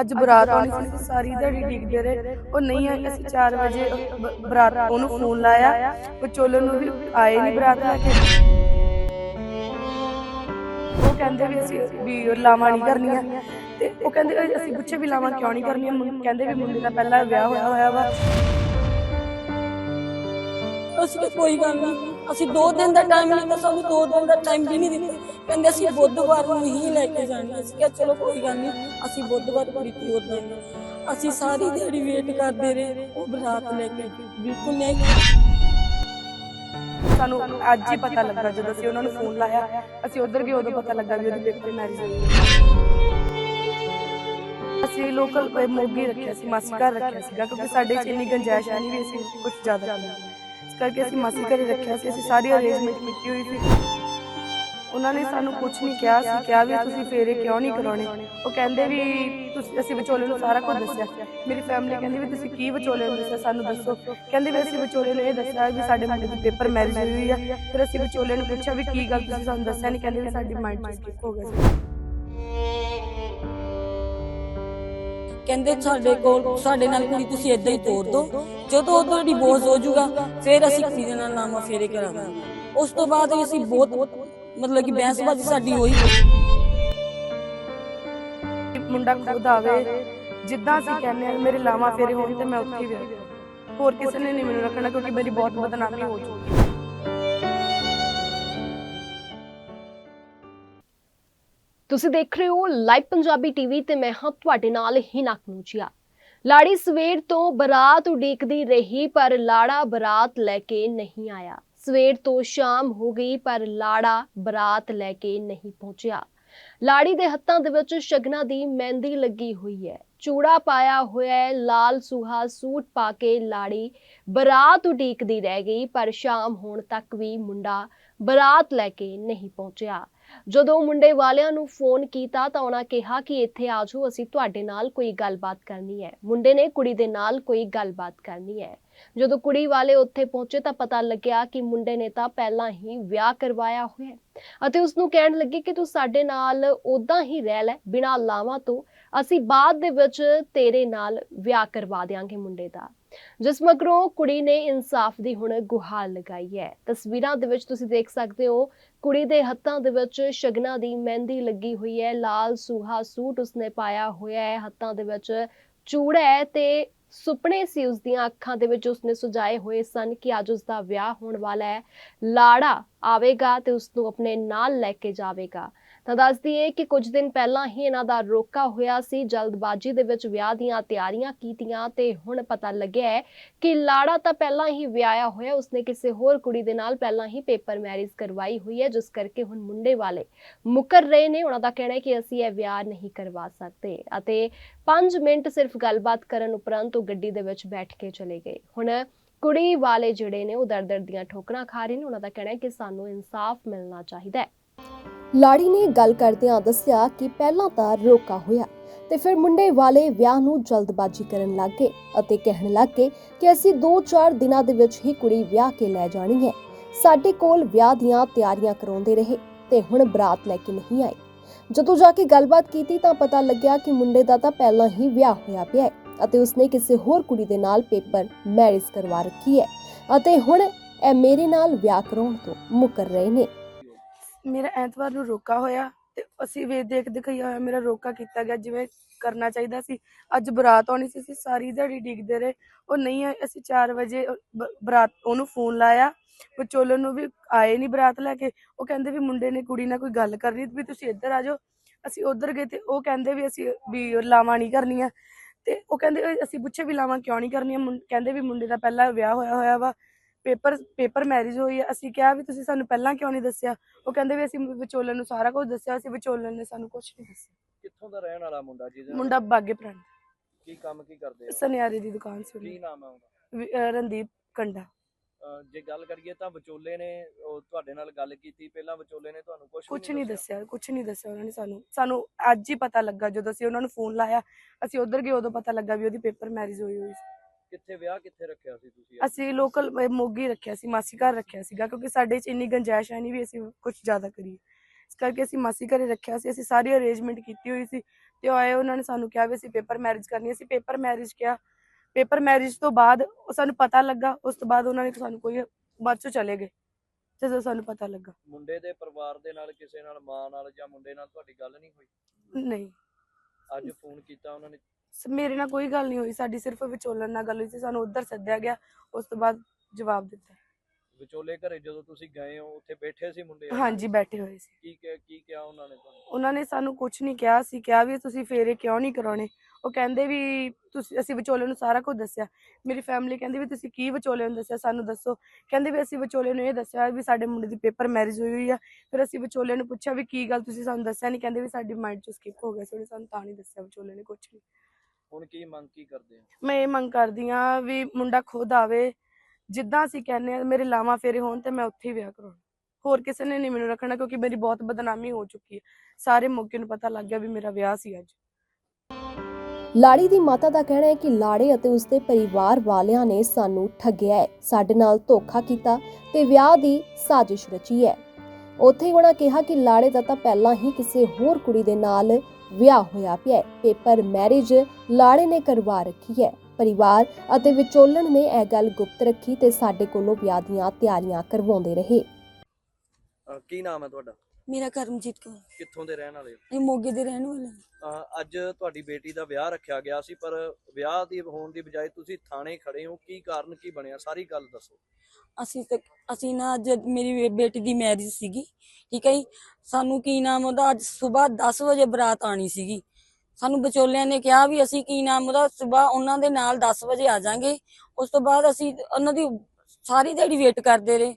ਅੱਜ ਬਰਾਤ ਆਉਣੀ ਸੀ ਸਾਰੀ ਦਿਹਾੜੀ ਡਿੱਗਦੇ ਰਹੇ। ਉਹ ਨਹੀਂ ਆਈ ਅਸੀਂ 4 ਵਜੇ ਬ- ਬਰਾਤ ਉਹਨੂੰ ਫੋਨ ਲਾਇਆ। ਵਿਚੋਲੇ ਨੂੰ ਵੀ ਆਏ ਨਹੀਂ ਬਰਾਤ ਲੈ ਕੇ। ਉਹ ਕਹਿੰਦੇ ਵੀ ਅਸੀਂ ਵੀ ਲਾਵਾਂ ਨਹੀਂ ਕਰਨੀਆਂ। ਤੇ ਉਹ ਕਹਿੰਦੇ ਅਸੀਂ ਪੁੱਛੇ ਵੀ ਲਾਵਾਂ ਕਿਉਂ ਨਹੀਂ ਕਰਨੀਆਂ? ਮੁੰ- ਕਹਿੰਦੇ ਵੀ ਮੁੰਡੇ ਦਾ ਪਹਿਲਾਂ ਵਿਆਹ ਹੋਇਆ ਹੋਇਆ ਵਾ। ਅਸੀਂ ਕੋਈ ਗੱਲ ਨਹੀਂ ਅਸੀਂ ਦੋ ਦਿਨ ਦਾ ਟਾਈਮ ਲਿੱਤਾ ਸਾਨੂੰ ਦੋ ਦਿਨ ਦਾ ਟਾਈਮ ਵੀ ਨਹੀਂ ਦਿੱਤਾ। ਕਹਿੰਦੇ ਅਸੀਂ ਬੁੱਧਵਾਰ ਨੂੰ ਹੀ ਲੈ ਕੇ ਜਾਣਾ। ਅਸੀਂ ਕਿਹਾ, ਚਲੋ ਕੋਈ ਗੱਲ ਨਹੀਂ, ਅਸੀਂ ਬੁੱਧਵਾਰ ਕੁੜੀ ਤੋਰ ਦਾਂਗੇ ਅਸੀਂ ਸਾਰੀ ਦਿਹਾੜੀ ਵੇਟ ਕਰਦੇ ਰਹੇ, ਉਹ ਬਰਾਤ ਲੈ ਕੇ ਬਿਲਕੁਲ ਨਹੀਂ ਸਾਨੂੰ ਅੱਜ ਹੀ ਪਤਾ ਲੱਗਾ, ਜਦੋਂ ਅਸੀਂ ਉਹਨਾਂ ਨੂੰ ਫੋਨ ਲਾਇਆ, ਅਸੀਂ ਉਧਰ ਗਏ, ਉਦੋਂ ਪਤਾ ਲੱਗਾ ਵੀ ਉਹਦੀ ਪੇਪਰ ਮੈਰਿਜ ਹੋਈ ਹੈ ਅਸੀਂ ਲੋਕਲ ਮੋਗੀ ਰੱਖਿਆ ਸੀ, ਮਾਸੀ ਘਰ ਰੱਖਿਆ ਸੀਗਾ, ਕਿਉਂਕਿ ਸਾਡੇ ਚ ਇੰਨੀ ਗੰਜਾਇਸ਼ ਨਹੀਂ ਵੀ ਅਸੀਂ ਕੁਝ ਜ਼ਿਆਦਾ ਕਰਕੇ ਅਸੀਂ ਮਾਸੀ ਘਰੇ ਰੱਖਿਆ ਸੀ, ਅਸੀਂ ਸਾਰੀ ਅਰੇਂਜਮੈਂਟ ਕੀਤੀ ਹੋਈ ਸੀ। ਉਹਨਾਂ ਨੇ ਸਾਨੂੰ ਕੁਝ ਨਹੀਂ ਕਿਹਾ ਸੀ ਕਿਹਾ ਵੀ ਤੁਸੀਂ ਫੇਰੇ ਕਿਉਂ ਨਹੀਂ ਕਰਾਉਣੇ? ਉਹ ਕਹਿੰਦੇ ਵੀ ਤੁਸੀਂ, ਅਸੀਂ ਵਿਚੋਲੇ ਨੂੰ ਸਾਰਾ ਕੁਝ ਦੱਸਿਆ। ਮੇਰੀ ਫੈਮਿਲੀ ਕਹਿੰਦੀ ਵੀ ਤੁਸੀਂ ਕੀ ਵਿਚੋਲੇ ਨੂੰ ਦੱਸਿਆ, ਸਾਨੂੰ ਦੱਸੋ। ਕਹਿੰਦੇ ਵੀ ਅਸੀਂ ਵਿਚੋਲੇ ਨੂੰ ਇਹ ਦੱਸਿਆ ਵੀ ਸਾਡੇ ਮੁੰਡੇ ਦੀ ਪੇਪਰ ਮੈਰਿਜ ਹੋਈ ਹੋਈ ਆ। ਫਿਰ ਅਸੀਂ ਵਿਚੋਲੇ ਨੂੰ ਪੁੱਛਿਆ ਵੀ ਕੀ ਗੱਲ ਤੁਸੀਂ ਸਾਨੂੰ ਦੱਸਿਆ ਨਹੀਂ ਕਹਿੰਦੇ ਵੀ ਸਾਡੀ ਮਾਈਂਡ ਸਕਿਪ ਹੋ ਗਿਆ ਸੀ। ਕਹਿੰਦੇ ਸਾਡੇ ਕੋਲ, ਸਾਡੇ ਨਾਲ ਕੁੜੀ ਤੁਸੀਂ ਇਦਾਂ ਹੀ ਤੋਰ ਦਿਓ ਜਦੋਂ ਉਦੋਂ ਡਿਵੋਰਸ ਹੋ ਜਾਊਗਾ, ਫਿਰ ਅਸੀਂ ਕੁੜੀ ਦੇ ਨਾਲ ਨਾਮਾ ਫੇਰੇ ਕਰਾਂਗੇ ਉਸ ਤੋਂ ਬਾਅਦ ਹੀ ਅਸੀਂ ਬਹੁਤ ਮਤਲਬ ਕਿ ਬਹਿਸਬਾਜ਼ੀ ਸਾਡੀ ਹੋਈ। ਮੁੰਡਾ ਖੁਦ ਆਵੇ, ਜਿੱਦਾਂ ਅਸੀਂ ਕਹਿੰਦੇ ਆ ਮੇਰੇ ਲਾਵਾਂ ਫੇਰੇ ਹੋਣ ਤੇ ਮੈਂ ਉੱਥੇ ਹੀ ਵਿਆਹ ਹੋਰ ਕਿਸੇ ਨੇ ਨਹੀਂ ਮੈਨੂੰ ਰੱਖਣਾ ਕਿਉਂਕਿ ਮੇਰੀ ਬਹੁਤ ਬਦਨਾਮੀ ਹੋ ਚੁੱਕੀ ਤੁਸੀਂ ਦੇਖ ਰਹੇ ਹੋ ਲਾਈਵ ਪੰਜਾਬੀ ਟੀਵੀ ਤੇ ਮੈਂ ਹਾਂ ਤੁਹਾਡੇ ਨਾਲ ਹੀ ਕਨੂਚੀਆ ਲਾੜੀ ਸਵੇਰ ਤੋਂ ਬਰਾਤ ਉਡੀਕਦੀ ਰਹੀ, ਪਰ ਲਾੜਾ ਬਰਾਤ ਲੈ ਕੇ ਨਹੀਂ ਆਇਆ। ਸਵੇਰ ਤੋਂ ਸ਼ਾਮ ਹੋ ਗਈ, ਪਰ ਲਾੜਾ ਬਰਾਤ ਲੈ ਕੇ ਨਹੀਂ ਪਹੁੰਚਿਆ। ਲਾੜੀ ਦੇ ਹੱਥਾਂ ਦੇ ਵਿੱਚ ਸ਼ਗਨਾ ਦੀ ਮਹਿੰਦੀ ਲੱਗੀ ਹੋਈ ਹੈ। ਚੂੜਾ ਪਾਇਆ ਹੋਇਆ ਹੈ, ਲਾਲ ਸੁਹਾ ਸੂਟ ਪਾ ਕੇ ਲਾੜੀ ਬਰਾਤ ਉਡੀਕਦੀ ਰਹਿ ਗਈ, ਪਰ ਸ਼ਾਮ ਹੋਣ ਤੱਕ ਵੀ ਮੁੰਡਾ ਬਰਾਤ ਲੈ ਕੇ ਨਹੀਂ ਪਹੁੰਚਿਆ। ਜਦੋਂ ਮੁੰਡੇ ਵਾਲਿਆਂ ਨੂੰ ਫੋਨ ਕੀਤਾ ਤਾਂ ਉਹਨਾਂ ਕਿਹਾ ਕਿ ਇੱਥੇ ਆ ਜਾਓ, ਅਸੀਂ ਤੁਹਾਡੇ ਨਾਲ ਕੋਈ ਗੱਲਬਾਤ ਕਰਨੀ ਹੈ। ਮੁੰਡੇ ਨੇ ਕੁੜੀ ਦੇ ਨਾਲ ਕੋਈ ਗੱਲਬਾਤ ਕਰਨੀ ਹੈ। ਜਦੋਂ ਕੁੜੀ ਵਾਲੇ ਉੱਥੇ ਪਹੁੰਚੇ ਤਾਂ ਪਤਾ ਲੱਗਿਆ ਕਿ ਮੁੰਡੇ ਨੇ ਤਾਂ ਪਹਿਲਾਂ ਹੀ ਵਿਆਹ ਕਰਵਾਇਆ ਹੋਇਆ ਹੈ। ਅਤੇ ਉਸ ਨੂੰ ਕਹਿਣ ਲੱਗੇ ਕਿ ਤੂੰ ਸਾਡੇ ਨਾਲ ਉਦਾਂ ਹੀ ਰਹਿ ਲੈ, ਬਿਨਾਂ ਲਾਵਾਂ ਤੋਂ। ਅਸੀਂ ਬਾਅਦ ਦੇ ਵਿੱਚ ਤੇਰੇ ਨਾਲ ਵਿਆਹ ਕਰਵਾ ਦਿਆਂਗੇ ਮੁੰਡੇ ਦਾ। ਜਿਸ ਮਗਰੋਂ ਕੁੜੀ ਨੇ ਇਨਸਾਫ ਦੀ ਹੁਣ ਗੁਹਾਰ ਲਗਾਈ ਹੈ। ਤਸਵੀਰਾਂ ਦੇ ਵਿੱਚ ਤੁਸੀਂ ਦੇਖ ਸਕਦੇ ਹੋ, ਕੁੜੀ ਦੇ ਹੱਥਾਂ ਦੇ ਵਿੱਚ ਸ਼ਗਨਾ ਦੀ ਮਹਿੰਦੀ ਲੱਗੀ ਹੋਈ ਹੈ। ਲਾਲ ਸੂਹਾ ਸੂਟ ਉਸਨੇ ਪਾਇਆ ਹੋਇਆ ਹੈ। ਹੱਥਾਂ ਦੇ ਵਿੱਚ ਚੂੜਾ ਹੈ ਤੇ ਸੁਪਨੇ ਸੀ ਉਸ ਦੀਆਂ ਅੱਖਾਂ ਦੇ ਵਿੱਚ ਉਸਨੇ ਸੁਜਾਏ ਹੋਏ ਸਨ ਕਿ ਅੱਜ ਉਸ ਦਾ ਵਿਆਹ ਹੋਣ ਵਾਲਾ ਹੈ। ਲਾੜਾ ਆਵੇਗਾ ਤੇ ਉਸ ਨੂੰ ਆਪਣੇ ਨਾਲ ਲੈ ਕੇ ਜਾਵੇਗਾ। ਤਾਂ ਦੱਸ ਦਈਏ ਕਿ ਕੁਝ ਦਿਨ ਪਹਿਲਾਂ ਹੀ ਇਹਨਾਂ ਦਾ ਰੋਕਾ ਹੋਇਆ ਸੀ। ਜਲਦਬਾਜ਼ੀ ਦੇ ਵਿੱਚ ਵਿਆਹ ਦੀਆਂ ਤਿਆਰੀਆਂ ਕੀਤੀਆਂ ਤੇ ਹੁਣ ਪਤਾ ਲੱਗਿਆ ਹੈ ਕਿ ਲਾੜਾ ਤਾਂ ਪਹਿਲਾਂ ਹੀ ਵਿਆਹਿਆ ਹੋਇਆ। ਉਸਨੇ ਕਿਸੇ ਹੋਰ ਕੁੜੀ ਦੇ ਨਾਲ ਪਹਿਲਾਂ ਹੀ ਪੇਪਰ ਮੈਰਿਜ ਕਰਵਾਈ ਹੋਈ ਹੈ, ਜਿਸ ਕਰਕੇ ਹੁਣ ਮੁੰਡੇ ਵਾਲੇ ਮੁਕਰ ਰਹੇ ਨੇ। ਉਹਨਾਂ ਦਾ ਕਹਿਣਾ ਹੈ ਕਿ ਅਸੀਂ ਇਹ ਵਿਆਹ ਨਹੀਂ ਕਰਵਾ ਸਕਦੇ ਅਤੇ 5 ਮਿੰਟ ਸਿਰਫ ਗੱਲਬਾਤ ਕਰਨ ਉਪਰੰਤ ਉਹ ਗੱਡੀ ਦੇ ਵਿੱਚ ਬੈਠ ਕੇ ਚਲੇ ਗਏ। ਹੁਣ ਕੁੜੀ ਵਾਲੇ ਜਿਹੜੇ ਨੇ ਉਹ ਦਰ-ਦਰ ਦੀਆਂ ਠੋਕਰਾਂ ਖਾ ਰਹੇ ਨੇ। ਉਹਨਾਂ ਦਾ ਕਹਿਣਾ ਹੈ ਕਿ ਸਾਨੂੰ ਇਨਸਾਫ ਮਿਲਣਾ ਚਾਹੀਦਾ ਹੈ। ਲਾੜੀ ਨੇ ਗੱਲ ਕਰਦਿਆਂ ਦੱਸਿਆ ਕਿ ਪਹਿਲਾਂ ਤਾਂ ਰੋਕਾ ਹੋਇਆ ਤੇ ਫਿਰ ਮੁੰਡੇ ਵਾਲੇ ਵਿਆਹ ਨੂੰ ਜਲਦਬਾਜ਼ੀ ਕਰਨ ਲੱਗ ਗਏ ਅਤੇ ਕਹਿਣ ਲੱਗ ਗਏ ਕਿ ਅਸੀਂ 2-4 ਦਿਨਾਂ ਦੇ ਵਿੱਚ ਹੀ ਕੁੜੀ ਵਿਆਹ ਕੇ ਲੈ ਜਾਣੀ ਹੈ। ਸਾਡੇ ਕੋਲ ਵਿਆਹ ਦੀਆਂ ਤਿਆਰੀਆਂ ਕਰਾਉਂਦੇ ਰਹੇ ਤੇ ਹੁਣ ਬਰਾਤ ਲੈ ਕੇ ਨਹੀਂ ਆਏ। ਜਦੋਂ ਜਾ ਕੇ ਗੱਲਬਾਤ ਕੀਤੀ ਤਾਂ ਪਤਾ ਲੱਗਿਆ ਕਿ ਮੁੰਡੇ ਦਾ ਤਾਂ ਪਹਿਲਾਂ ਹੀ ਵਿਆਹ ਹੋਇਆ ਪਿਆ ਹੈ ਅਤੇ ਉਸਨੇ ਕਿਸੇ ਹੋਰ ਕੁੜੀ ਦੇ ਨਾਲ ਪੇਪਰ ਮੈਰਿਜ ਕਰਵਾ ਰੱਖੀ ਹੈ ਅਤੇ ਹੁਣ ਇਹ ਮੇਰੇ ਨਾਲ ਵਿਆਹ ਕਰਾਉਣ ਤੋਂ ਮੁਕਰ ਰਹੇ ਨੇ। ਮੇਰਾ ਐਤਵਾਰ ਨੂੰ ਰੋਕਾ ਹੋਇਆ ਤੇ ਅਸੀਂ ਵੇ ਦੇਖ ਦਿਖਾਈ ਹੋਇਆ ਮੇਰਾ ਰੋਕਾ ਕੀਤਾ ਗਿਆ ਜਿਵੇਂ ਕਰਨਾ ਚਾਹੀਦਾ ਸੀ। ਅੱਜ ਬਰਾਤ ਆਉਣੀ ਸੀ, ਅਸੀਂ ਸਾਰੀ ਦਿਹਾੜੀ ਡਿੱਗਦੇ ਰਹੇ। ਉਹ ਨਹੀਂ ਆਏ, ਅਸੀਂ 4 ਵਜੇ ਬ- ਬਰਾਤ, ਉਹਨੂੰ ਫੋਨ ਲਾਇਆ। ਵਿਚੋਲੇ ਨੂੰ ਵੀ ਆਏ ਨਹੀਂ ਬਰਾਤ ਲੈ ਕੇ। ਉਹ ਕਹਿੰਦੇ ਵੀ ਮੁੰਡੇ ਨੇ ਕੁੜੀ ਨਾਲ ਕੋਈ ਗੱਲ ਕਰਨੀ ਵੀ ਤੁਸੀਂ ਇੱਧਰ ਆ ਜਾਓ। ਅਸੀਂ ਉੱਧਰ ਗਏ ਤੇ ਉਹ ਕਹਿੰਦੇ ਵੀ ਅਸੀਂ ਵੀ ਲਾਵਾਂ ਨਹੀਂ ਕਰਨੀਆਂ। ਤੇ ਉਹ ਕਹਿੰਦੇ ਵੀ ਅਸੀਂ ਪੁੱਛੇ ਵੀ ਲਾਵਾਂ ਕਿਉਂ ਨਹੀਂ ਕਰਨੀਆਂ? ਮੁੰ- ਕਹਿੰਦੇ ਵੀ ਮੁੰਡੇ ਦਾ ਪਹਿਲਾਂ ਵਿਆਹ ਹੋਇਆ ਹੋਇਆ ਵਾ। ਪੇਪਰ ਪੇਪਰ ਮੈਰਿਜ ਹੋਈ ਹੈ ਅਸੀਂ ਕਿਹਾ ਵੀ ਤੁਸੀਂ ਸਾਨੂੰ ਪਹਿਲਾਂ ਕਿਉਂ ਨਹੀਂ ਦੱਸਿਆ? ਉਹ ਕਹਿੰਦੇ ਵੀ ਅਸੀਂ ਵਿਚੋਲੇ ਨੂੰ ਸਾਰਾ ਕੁਝ ਦੱਸਿਆ ਸੀ ਵਿਚੋਲੇ ਨੇ ਸਾਨੂੰ ਕੁਝ ਨਹੀਂ ਦੱਸਿਆ। ਕਿੱਥੋਂ ਦਾ ਰਹਿਣ ਵਾਲਾ ਮੁੰਡਾ ਜਿਹਦੇ ਨਾਲ ਮੁੰਡਾ ਬਾਗੇ ਪ੍ਰਾਂਤ ਕੀ ਕੰਮ ਕੀ ਕਰਦੇ ਆ? ਸੁਨਿਆਰੇ ਦੀ ਦੁਕਾਨ ਸੀ ਕੀ ਉਹਦੀ। ਨਾਮ ਹੈ ਉਹਦਾ? ਵੀ- ਅਹ ਰਣਦੀਪ ਕੰਡਾ। ਅਹ ਜੇ ਗੱਲ ਕਰੀਏ ਤਾਂ ਵਿਚੋਲੇ ਨੇ ਉਹ ਤੁਹਾਡੇ ਨਾਲ ਗੱਲ ਕੀਤੀ ਪਹਿਲਾਂ ਵਿਚੋਲੇ ਨੇ ਤੁਹਾਨੂੰ ਕੁਝ ਕੁਝ ਨਹੀਂ ਦੱਸਿਆ? ਕੁਝ ਨਹੀਂ ਦੱਸਿਆ ਉਹਨਾਂ ਨੇ ਸਾਨੂੰ। ਸਾਨੂੰ ਅੱਜ ਹੀ ਪਤਾ ਲੱਗਾ ਜਦੋਂ ਅਸੀਂ ਉਹਨਾਂ ਨੂੰ ਫੋਨ ਲਾਇਆ ਅਸੀਂ ਉਧਰ ਗਏ ਉਦੋਂ ਪਤਾ ਲੱਗਾ ਵੀ ਉਹਦੀ ਪੇਪਰ ਮੈਰਿਜ ਹੋਈ ਹੋਈ ਸੀ। ਕਿੱਥੇ ਵਿਆਹ ਕਿੱਥੇ ਰੱਖਿਆ ਸੀ ਤੁਸੀਂ ਅਸੀਂ ਲੋਕਲ ਮੋਗੀ ਰੱਖਿਆ ਸੀ ਮਾਸੀ ਘਰ ਰੱਖਿਆ ਸੀਗਾ ਕਿਉਂਕਿ ਸਾਡੇ 'ਚ ਇੰਨੀ ਗੰਜਾਇਸ਼ ਹੈ ਨਹੀਂ ਵੀ ਅਸੀਂ ਕੁਝ ਜ਼ਿਆਦਾ ਕਰੀਏ। ਇਸ ਕਰਕੇ ਅਸੀਂ ਮਾਸੀ ਘਰੇ ਰੱਖਿਆ ਸੀ ਅਸੀਂ ਸਾਰੀ ਅਰੇਂਜਮੈਂਟ ਕੀਤੀ ਹੋਈ ਸੀ ਤੇ ਉਹ ਆਏ ਉਹਨਾਂ ਨੇ ਸਾਨੂੰ ਕਿਹਾ ਵੀ ਅਸੀਂ ਪੇਪਰ ਮੈਰਿਜ ਕਰਨੀ। ਅਸੀਂ ਪੇਪਰ ਮੈਰਿਜ ਕਿਹਾ। ਪੇਪਰ ਮੈਰਿਜ ਤੋਂ ਬਾਅਦ ਉਹ ਸਾਨੂੰ ਪਤਾ ਲੱਗਾ ਉਸ ਤੋਂ ਬਾਅਦ ਉਹਨਾਂ ਨੇ ਸਾਨੂੰ ਕੋਈ ਬਾਅਦ ਚੋਂ ਚਲੇ ਗਏ ਜਦੋਂ ਸਾਨੂੰ ਪਤਾ ਲੱਗਾ। ਮੁੰਡੇ ਦੇ ਪਰਿਵਾਰ ਦੇ ਨਾਲ ਕਿਸੇ ਨਾਲ ਮਾਂ ਨਾਲ ਜਾਂ ਮੁੰਡੇ ਨਾਲ ਤੁਹਾਡੀ ਗੱਲ ਨਹੀਂ ਹੋਈ? ਨਹੀਂ। ਅੱਜ ਫੋਨ ਕੀਤਾ ਉਹਨਾਂ ਨੇ ਮੇਰੇ ਨਾਲ ਕੋਈ ਗੱਲ ਨਹੀਂ ਹੋਈ ਸਾਡੀ ਸਿਰਫ ਵਿਚੋਲਨ ਨਾਲ ਗੱਲ ਹੋਈ ਸੀ ਸਾਨੂੰ ਉੱਧਰ ਸੱਦਿਆ ਗਿਆ ਉਸ ਤੋਂ ਬਾਅਦ ਜਵਾਬ ਦਿੱਤਾ। ਵਿਚੋਲੇ ਘਰੇ ਜਦੋਂ ਤੁਸੀਂ ਗਏ ਹੋ ਉੱਥੇ ਬੈਠੇ ਸੀ ਮੁੰਡੇ ਹਾਂਜੀ ਬੈਠੇ ਹੋਏ ਸੀ। ਕੀ ਕਿਹਾ ਕੀ ਕਿਹਾ ਉਹਨਾਂ ਨੇ ਤੁਹਾਨੂੰ? ਉਹਨਾਂ ਨੇ ਸਾਨੂੰ ਕੁਝ ਨਹੀਂ ਕਿਹਾ ਸੀ ਕਿਹਾ ਵੀ ਤੁਸੀਂ ਫੇਰੇ ਕਿਉਂ ਨਹੀਂ ਕਰਾਉਣੇ? ਉਹ ਕਹਿੰਦੇ ਵੀ ਤੁਸੀਂ ਅਸੀਂ ਵਿਚੋਲੇ ਨੂੰ ਸਾਰਾ ਕੁਝ ਦੱਸਿਆ। ਮੇਰੀ ਫੈਮਿਲੀ ਕਹਿੰਦੀ ਵੀ ਤੁਸੀਂ ਕੀ ਵਿਚੋਲੇ ਨੂੰ ਦੱਸਿਆ ਸਾਨੂੰ ਦੱਸੋ। ਕਹਿੰਦੇ ਵੀ ਅਸੀਂ ਵਿਚੋਲੇ ਨੂੰ ਇਹ ਦੱਸਿਆ ਵੀ ਸਾਡੇ ਮੁੰਡੇ ਦੀ ਪੇਪਰ ਮੈਰਿਜ ਹੋਈ ਹੋਈ ਆ। ਫਿਰ ਅਸੀਂ ਵਿਚੋਲੇ ਨੂੰ ਪੁੱਛਿਆ ਵੀ ਕੀ ਗੱਲ ਤੁਸੀਂ ਸਾਨੂੰ ਦੱਸਿਆ ਨਹੀਂ? ਕਹਿੰਦੇ ਵੀ ਸਾਡੀ ਮਾਈਂਡ ਚੋਂ ਸਕਿਪ ਹੋ ਗਿਆ ਸੀ ਉਹਨੇ ਸਾਨੂੰ ਤਾਂ ਨਹੀਂ ਦੱਸਿਆ ਵਿਚੋਲੇ ਨੇ ਕੁਝ ਵੀ। ਹੁਣ ਕੀ ਮੰਗ ਕੀ ਕਰਦੇ ਆ ਮੈਂ ਇਹ ਮੰਗ ਕਰਦੀ ਆ ਵੀ ਮੁੰਡਾ ਖੁਦ ਆਵੇ ਜਿੱਦਾਂ ਅਸੀਂ ਕਹਿੰਦੇ ਆ ਮੇਰੇ ਲਾਵਾਂ ਫੇਰੇ ਹੋਣ ਤੇ ਮੈਂ ਉੱਥੇ ਹੀ ਵਿਆਹ ਕਰਾਉਣਾ। ਹੋਰ ਕਿਸੇ ਨੇ ਨਹੀਂ ਮੈਨੂੰ ਰੱਖਣਾ ਕਿਉਂਕਿ ਮੇਰੀ ਬਹੁਤ ਬਦਨਾਮੀ ਹੋ ਚੁੱਕੀ ਹੈ। ਸਾਰੇ ਮੌਕੇ ਨੂੰ ਪਤਾ ਲੱਗ ਗਿਆ ਵੀ ਮੇਰਾ ਵਿਆਹ ਸੀ ਅੱਜ। ਲਾੜੀ ਦੀ ਮਾਤਾ ਦਾ ਕਹਿਣਾ ਹੈ ਕਿ ਲਾੜੇ ਅਤੇ ਉਸਦੇ ਪਰਿਵਾਰ ਵਾਲਿਆਂ ਨੇ ਸਾਨੂੰ ਠੱਗਿਆ ਹੈ। ਸਾਡੇ ਨਾਲ ਧੋਖਾ ਕੀਤਾ ਤੇ ਵਿਆਹ ਦੀ ਸਾਜ਼ਿਸ਼ ਰਚੀ ਹੈ। ਉੱਥੇ ਹੀ ਉਹਨਾਂ ਕਿਹਾ ਕਿ ਲਾੜੇ ਦਾ ਤਾਂ ਪਹਿਲਾਂ ਹੀ ਕਿਸੇ ਹੋਰ ਕੁੜੀ ਦੇ ਨਾਲ ਵਿਆਹ ਹੋਇਆ ਪਿਆ ਹੈ। ਪੇਪਰ ਮੈਰਿਜ ਲਾੜੇ ਨੇ ਕਰਵਾ ਰੱਖੀ ਹੈ। ਪਰਿਵਾਰ ਅਤੇ ਵਿਚੋਲਣ ਨੇ ਇਹ ਗੱਲ ਗੁਪਤ ਰੱਖੀ ਤੇ ਸਾਡੇ ਕੋਲੋਂ ਵਿਆਹ ਦੀਆਂ ਤਿਆਰੀਆਂ ਕਰਵਾਉਂਦੇ ਰਹੇ। ਅਹ ਕੀ ਨਾਮ ਹੈ ਤੁਹਾਡਾ? ਮੇਰਾ ਕਰਮਜੀਤ ਕੌਰ। ਕਿੱਥੋਂ ਦੇ ਰਹਿਣ ਵਾਲੇ ਹੋ? ਇਹ ਮੋਗੇ ਦੇ ਰਹਿਣ ਵਾਲੇ। ਹਾਂ। ਅਹ ਅੱਜ ਤੁਹਾਡੀ ਬੇਟੀ ਦਾ ਵਿਆਹ ਰੱਖਿਆ ਗਿਆ ਸੀ ਪਰ ਵਿਆਹ ਦੀ ਹੋਣ ਦੀ ਬਜਾਏ ਤੁਸੀਂ ਥਾਣੇ ਖੜੇ ਹੋ। ਕੀ ਕਾਰਨ ਕੀ ਬਣਿਆ? ਸਾਰੀ ਗੱਲ ਦੱਸੋ। ਅਸੀਂ ਤੇ ਅਸੀਂ ਨਾ ਅੱਜ ਮੇਰੀ ਬੇ- ਬੇਟੀ ਦੀ ਮੈਰਿਜ ਸੀਗੀ ਠੀਕ ਹੈ ਜੀ? ਸਾਨੂੰ ਕੀ ਨਾਮ ਉਹਦਾ? ਅੱਜ ਸਵੇਰ 10 ਵਜੇ ਬਰਾਤ ਆਣੀ ਸੀਗੀ। ਸਾਨੂੰ ਵਿਚੋਲਿਆਂ ਨੇ ਕਿਹਾ ਵੀ ਅਸੀਂ ਕੀ ਨਾਮ ਉਹਦਾ? ਸਵੇਰ ਉਹਨਾਂ ਦੇ ਨਾਲ 10 ਵਜੇ ਆ ਜਾਾਂਗੇ। ਉਸ ਤੋਂ ਬਾਅਦ ਅਸੀਂ ਉਹਨਾਂ ਦੀ ਸਾਰੀ ਦਿਹਾੜੀ ਵੇਟ ਕਰਦੇ ਰਹੇ।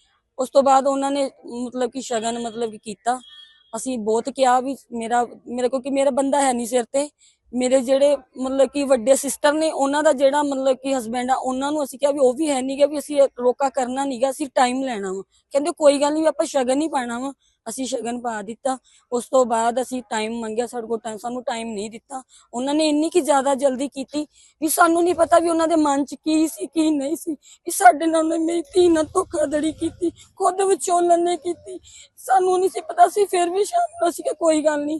ਉਸ ਤੋਂ ਬਾਅਦ ਉਹਨਾਂ ਨੇ ਮਤਲਬ ਕਿ ਸ਼ਗਨ ਮਤਲਬ ਕਿ ਕੀਤਾ। ਅਸੀਂ ਬਹੁਤ ਕਿਹਾ ਵੀ ਮੇਰਾ, ਮੇਰੇ ਕੋਲ ਕਿ ਮੇਰਾ ਬੰਦਾ ਹੈ ਨਹੀਂ ਸਿਰ ਤੇ। ਮੇਰੇ ਜਿਹੜੇ ਮਤਲਬ ਕਿ ਵੱਡੇ ਸਿਸਟਰ ਨੇ, ਉਹਨਾਂ ਦਾ ਜਿਹੜਾ ਮਤਲਬ ਕਿ ਹਸਬੈਂਡ ਆ, ਉਹਨਾਂ ਨੂੰ ਅਸੀਂ ਕਿਹਾ ਵੀ ਉਹ ਵੀ ਹੈ ਨਹੀਂਗਾ ਵੀ ਅਸੀਂ ਰੋਕਾ ਕਰਨਾ ਨਹੀਂਗਾ ਅਸੀਂ ਟਾਈਮ ਲੈਣਾ ਵਾ। ਕਹਿੰਦੇ ਕੋਈ ਗੱਲ ਨਹੀਂ ਆਪਾਂ ਸ਼ਗਨ ਹੀ ਪਾਣਾ ਵਾ। ਅਸੀਂ ਸ਼ਗਨ ਪਾ ਦਿੱਤਾ। ਉਸ ਤੋਂ ਬਾਅਦ ਅਸੀਂ ਟਾਈਮ ਮੰਗਿਆ ਸਾਡੇ ਕੋਲ ਟਾਈਮ ਸਾਨੂੰ ਟਾਈਮ ਨਹੀਂ ਦਿੱਤਾ। ਉਹਨਾਂ ਨੇ ਇੰਨੀ ਕੀ ਜ਼ਿਆਦਾ ਜਲਦੀ ਕੀਤੀ ਵੀ ਸਾਨੂੰ ਨਹੀਂ ਪਤਾ ਵੀ ਉਹਨਾਂ ਦੇ ਮਨ 'ਚ ਕੀ ਸੀ, ਕੀ ਨਹੀਂ ਸੀ। ਵੀ ਸਾਡੇ ਨਾਲ ਉਹਨੇ ਮੇਰੀ ਧੀ ਨਾਲ ਧੋਖਾਧੜੀ ਕੀਤੀ, ਖੁਦ ਵਿਚੋਲਨ ਨੇ ਕੀਤੀ। ਸਾਨੂੰ ਨਹੀਂ ਸੀ ਪਤਾ ਸੀ, ਫਿਰ ਵੀ ਸ਼ਾਮ ਨੂੰ ਅਸੀਂ ਕਿਹਾ ਕੋਈ ਗੱਲ ਨਹੀਂ।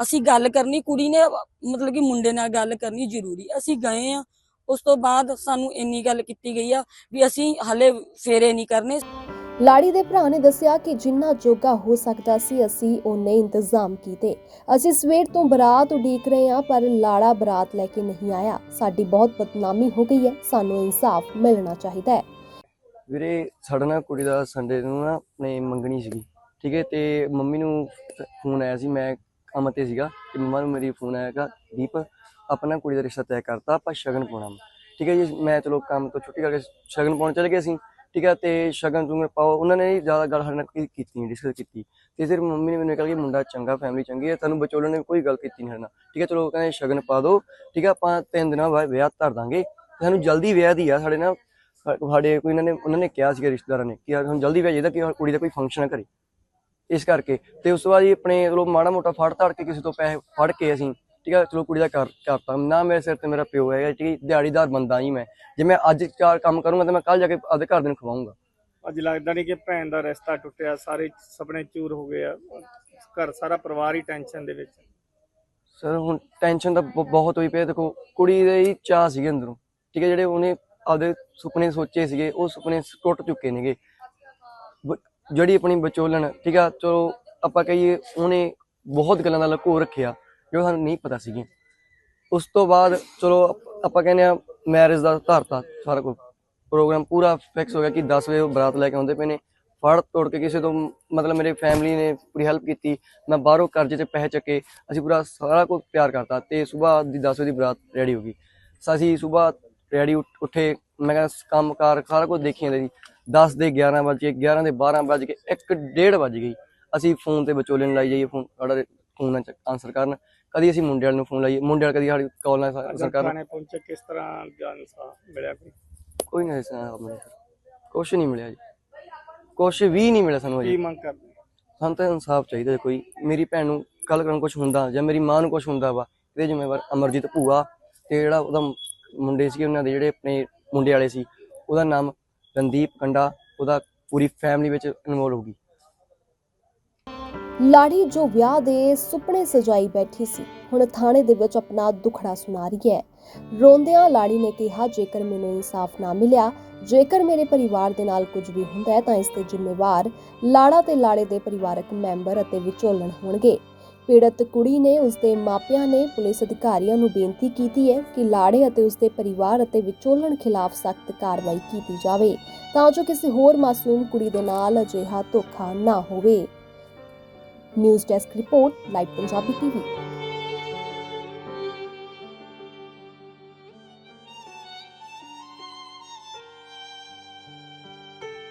ਅਸੀਂ ਗੱਲ ਕਰਨੀ ਕੁੜੀ ਨੇ ਮਤਲਬ ਕਿ ਮੁੰਡੇ ਨਾਲ ਗੱਲ ਕਰਨੀ ਜ਼ਰੂਰੀ ਅਸੀਂ ਗਏ ਆ ਉਸ ਤੋਂ ਬਾਅਦ ਸਾਨੂੰ ਇੰਨੀ ਗੱਲ ਕੀਤੀ ਗਈ ਆ ਵੀ ਅਸੀਂ ਹਲੇ ਫੇਰੇ ਨਹੀਂ ਕਰਨੇ। ਲਾੜੀ ਦੇ ਭਰਾ ਨੇ ਦੱਸਿਆ ਕਿ ਜਿੰਨਾ ਜੋਗਾ ਹੋ ਸਕਦਾ ਸੀ ਅਸੀਂ ਉਹਨੇ ਇੰਤਜ਼ਾਮ ਕੀਤੇ। ਅਸੀਂ ਸਵੇਰ ਤੋਂ ਬਰਾਤ ਉਡੀਕ ਰਹੇ ਹਾਂ ਪਰ ਲਾੜਾ ਬਰਾਤ ਲੈ ਕੇ ਨਹੀਂ ਆਇਆ। ਸਾਡੀ ਬਹੁਤ ਬਦਨਾਮੀ ਹੋ ਗਈ ਹੈ ਸਾਨੂੰ ਇਨਸਾਫ ਮਿਲਣਾ ਚਾਹੀਦਾ ਹੈ। ਵੀਰੇ ਸਾਡਾ ਨਾ ਕੁੜੀ ਦਾ ਸੰਡੇ ਨੂੰ ਨਾ ਆਪਣੇ ਮੰਗਣੀ ਸੀਗੀ ਠੀਕ ਹੈ ਤੇ ਮੰਮੀ ਨੂੰ ਫੋਨ ਆਇਆ ਸੀ ਮੈਂ ਕੰਮ ਤੇ ਸੀਗਾ ਤੇ ਮੰਮਾ ਨੂੰ ਮੇਰੀ ਫੋਨ ਆਇਆਗਾ ਦੀਪ, ਆਪਣਾ ਕੁੜੀ ਦਾ ਰਿਸ਼ਤਾ ਤੈਅ ਕਰਤਾ, ਆਪਾਂ ਸ਼ਗਨ ਪਾਉਣਾ ਵਾ। ਠੀਕ ਹੈ ਜੀ, ਮੈਂ ਚਲੋ ਕੰਮ ਤੋਂ ਛੁੱਟੀ ਕਰਕੇ ਸ਼ਗਨ ਪਾਉਣ ਚਲੇ ਗਏ ਅਸੀਂ ਠੀਕ ਹੈ, ਤੇ ਸ਼ਗਨ ਸ਼ੁਗਨ ਪਾਓ, ਉਹਨਾਂ ਨੇ ਜ਼ਿਆਦਾ ਗੱਲ ਸਾਡੇ ਨਾਲ ਕੀ- ਕੀਤੀ ਡਿਸਕਸ ਕੀਤੀ। ਤੇ ਫਿਰ ਮੰਮੀ ਨੇ ਮੈਨੂੰ ਕਿਹਾ ਕਿ ਮੁੰਡਾ ਚੰਗਾ ਫੈਮਿਲੀ ਚੰਗੀ ਹੈ, ਤੁਹਾਨੂੰ ਵਿਚੋਲਣ ਨੇ ਕੋਈ ਗੱਲ ਕੀਤੀ ਨਹੀਂ ਸਾਡੇ ਨਾਲ। ਠੀਕ ਹੈ, ਚਲੋ ਕਹਿੰਦੇ ਸ਼ਗਨ ਪਾ ਦਿਓ। ਠੀਕ ਹੈ, ਆਪਾਂ ਤਿੰਨ ਦਿਨਾਂ ਬਾਅਦ ਵਿਆਹ ਧਰ ਦਾਂਗੇ। ਸਾਨੂੰ ਜਲਦੀ ਵਿਆਹ ਦੀ ਆ ਸਾਡੇ ਨਾਲ। ਸਾਡੇ ਕੋਈ ਇਹਨਾਂ ਨੇ, ਉਹਨਾਂ ਨੇ ਕਿਹਾ ਸੀਗਾ, ਰਿਸ਼ਤੇਦਾਰਾਂ ਨੇ ਕਿ ਸਾਨੂੰ ਜਲਦੀ ਵਿਆਹ ਚਾਹੀਦਾ ਕਿ ਕੁੜੀ ਦਾ ਕੋਈ ਫੰਕਸ਼ਨ ਕਰੇ। ਇਸ ਕਰਕੇ। ਤੇ ਉਸ ਤੋਂ ਬਾਅਦ ਜੀ ਆਪਣੇ ਚਲੋ ਮਾੜਾ ਮੋਟਾ ਫੜ ਧੜ ਕੇ ਕਿਸੇ ਤੋਂ ਪੈਸੇ ਫੜ ਕੇ ਅਸੀਂ ਠੀਕ ਹੈ ਚਲੋ ਕੁੜੀ ਦਾ ਕਰ ਕਰਤਾ ਨਾ ਮੇਰੇ ਸਿਰ ਤੇ ਮੇਰਾ ਪਿਓ ਹੈਗਾ ਠੀਕ ਹੈ ਦਿਹਾੜੀਦਾਰ ਬੰਦਾ ਜੀ ਮੈਂ। ਜੇ ਮੈਂ ਅੱਜ ਚਾਰ ਕੰਮ ਕਰੂੰਗਾ ਤਾਂ ਮੈਂ ਕੱਲ ਜਾ ਕੇ ਆਪਦੇ ਘਰ ਦੇ ਨੂੰ ਖਵਾਉਂਗਾ ਅੱਜ ਲੱਗਦਾ ਨਹੀਂ ਕਿ ਭੈਣ ਦਾ ਰਿਸ਼ਤਾ ਟੁੱਟਿਆ ਸਾਰੇ ਸੁਪਨੇ ਚੂਰ ਹੋ ਗਏ ਆ। ਘਰ ਸਾਰਾ ਪਰਿਵਾਰ ਹੀ ਟੈਨਸ਼ਨ ਦੇ ਵਿੱਚ। ਸਰ ਹੁਣ ਟੈਨਸ਼ਨ ਤਾਂ ਬ- ਬਹੁਤ ਹੋਈ ਪਈ ਹੈ। ਦੇਖੋ ਕੁੜੀ ਦੇ ਹੀ ਚਾਹ ਸੀਗੇ ਅੰਦਰੋਂ ਠੀਕ ਹੈ ਜਿਹੜੇ ਉਹਨੇ ਆਪਦੇ ਸੁਪਨੇ ਸੋਚੇ ਸੀਗੇ ਉਹ ਸੁਪਨੇ ਟੁੱਟ ਚੁੱਕੇ ਨੇਗੇ। ਬ- ਜਿਹੜੀ ਆਪਣੀ ਵਿਚੋਲਣ, ਠੀਕ ਆ? ਚਲੋ, ਆਪਾਂ ਕਹੀਏ ਉਹਨੇ ਬਹੁਤ ਗੱਲਾਂ ਦਾ ਲਕੋ ਰੱਖਿਆ, ਜੋ ਸਾਨੂੰ ਨਹੀਂ ਪਤਾ ਸੀਗੀ ਉਸ ਤੋਂ ਬਾਅਦ, ਚਲੋ, ਆਪਾਂ ਕਹਿੰਦੇ ਆ ਮੈਰਿਜ ਦਾ ਧਾਰਤਾ ਸਾਰਾ ਕੁਝ ਪ੍ਰੋਗਰਾਮ ਪੂਰਾ ਫਿਕਸ ਹੋ ਗਿਆ ਕਿ 10 ਵਜੇ ਉਹ ਬਰਾਤ ਲੈ ਕੇ ਆਉਂਦੇ ਪਏ ਨੇ। ਫੜ ਤੋੜ ਕੇ ਕਿਸੇ ਤੋਂ, ਮਤਲਬ ਮੇਰੇ ਫੈਮਿਲੀ ਨੇ ਪੂਰੀ ਹੈਲਪ ਕੀਤੀ, ਮੈਂ ਬਾਹਰੋਂ ਕਰਜ਼ੇ ਤੇ ਪੈਸੇ ਚੱਕੇ, ਅਸੀਂ ਪੂਰਾ ਸਾਰਾ ਕੁਝ ਪਿਆਰ ਕਰਤਾ ਤੇ ਸਵੇਰ ਦੀ 10 ਵਜੇ ਦੀ ਬਰਾਤ ਰੈਡੀ ਹੋ ਗਈ। ਅਸੀਂ ਸਵੇਰ ਰੈਡੀ ਉੱਠੇ, ਮੈਂ ਕਹਿੰਦਾ ਕੰਮ ਕਾਰ ਸਾਰਾ ਕੁਝ ਦੇਖੀ ਜਾਂਦੇ ਸੀ। 10 ਦੇ 11 ਵਜੇ 11 ਦੇ 12 ਵਜ ਕੇ 1 ਡੇਢ ਵੱਜ ਗਈ। ਅਸੀਂ ਫੋਨ ਤੇ ਵਿਚੋਲੇ ਨੂੰ ਲਾਈ ਜਾਈਏ ਫੋਨ ਸਾਡਾ ਫੋਨ ਨਾਲ ਆਨਸਰ ਕਰਨ। ਕਦੀ ਅਸੀਂ ਮੁੰਡੇ ਵਾਲੇ ਨੂੰ ਫੋਨ ਲਾਈਏ ਮੁੰਡੇ ਵਾਲਾ ਕਦੀ ਸਾਡੀ ਕਾਲ ਨਾਲ ਆਨਸਰ ਕਰਨ। ਥਾਣੇ ਪਹੁੰਚੇ ਕਿਸ ਤਰ੍ਹਾਂ ਜਾਨ ਸਾ ਮਿਲਿਆ ਕੋਈ? ਕੋਈ ਨਹੀਂ ਸੁਣਾ ਮੈਨੂੰ ਕੁਛ ਨਹੀਂ ਮਿਲਿਆ ਜੀ। ਕੁਛ ਵੀ ਨਹੀਂ ਮਿਲਿਆ ਸਾਨੂੰ ਕੀ ਅਜੇ ਮੰਗ ਕਰਦੇ? ਸਾਨੂੰ ਤਾਂ ਇਨਸਾਫ ਚਾਹੀਦਾ ਕੋਈ। ਮੇਰੀ ਭੈਣ ਨੂੰ ਕੱਲ ਕਰਨ ਕੁਝ ਹੁੰਦਾ ਜਾਂ ਮੇਰੀ ਮਾਂ ਨੂੰ ਕੁਝ ਹੁੰਦਾ ਵਾ ਇਹਦੇ ਜ਼ਿੰਮੇਵਾਰ ਅਮਰਜੀਤ ਭੂਆ ਤੇ ਜਿਹੜਾ ਉਹਦਾ ਮੁੰਡੇ ਸੀ ਉਹਨਾਂ ਦੇ ਜਿਹੜੇ ਆਪਣੇ ਮੁੰਡੇ ਵਾਲੇ ਸੀ ਉਹਦਾ ਨਾਮ ਰਣਦੀਪ ਕੰਡਾ ਉਹਦਾ ਪੂਰੀ ਫੈਮਿਲੀ ਵਿੱਚ ਇਨਵੋਲ ਹੋ ਗਈ ਲਾੜੀ ਜੋ ਵਿਆਹ ਦੇ ਸੁਪਨੇ ਸਜਾਈ ਬੈਠੀ ਸੀ, ਹੁਣ ਥਾਣੇ ਦੇ ਵਿੱਚ ਆਪਣਾ ਦੁਖੜਾ ਸੁਣਾ ਰਹੀ ਹੈ। ਰੋਂਦਿਆਂ ਲਾੜੀ ਨੇ ਕਿਹਾ, ਜੇਕਰ ਮੈਨੂੰ ਇਨਸਾਫ ਨਾ ਮਿਲਿਆ, ਜੇਕਰ ਮੇਰੇ ਪਰਿਵਾਰ ਦੇ ਨਾਲ ਕੁਝ ਵੀ ਹੁੰਦਾ ਹੈ, ਤਾਂ ਇਸ ਦੇ ਜ਼ਿੰਮੇਵਾਰ ਲਾੜਾ ਤੇ ਲਾੜੇ ਦੇ ਪਰਿਵਾਰਕ ਮੈਂਬਰ ਅਤੇ ਵਿਚੋਲਣ ਹੋਣਗੇ। ਪੀੜਤ ਕੁੜੀ ਨੇ ਉਸਦੇ ਮਾਪਿਆਂ ਨੇ ਪੁਲਿਸ ਅਧਿਕਾਰੀਆਂ ਨੂੰ ਬੇਨਤੀ ਕੀਤੀ ਹੈ ਕਿ ਲਾੜੇ ਅਤੇ ਉਸਦੇ ਪਰਿਵਾਰ ਅਤੇ ਵਿਚੋਲਣ ਖਿਲਾਫ ਸਖਤ ਕਾਰਵਾਈ ਕੀਤੀ ਜਾਵੇ, ਤਾਂ ਜੋ ਕਿਸੇ ਹੋਰ ਮਾਸੂਮ ਕੁੜੀ ਦੇ ਨਾਲ ਅਜਿਹਾ ਧੋਖਾ ਨਾ ਹੋਵੇ। News desk report, live Punjabi TV.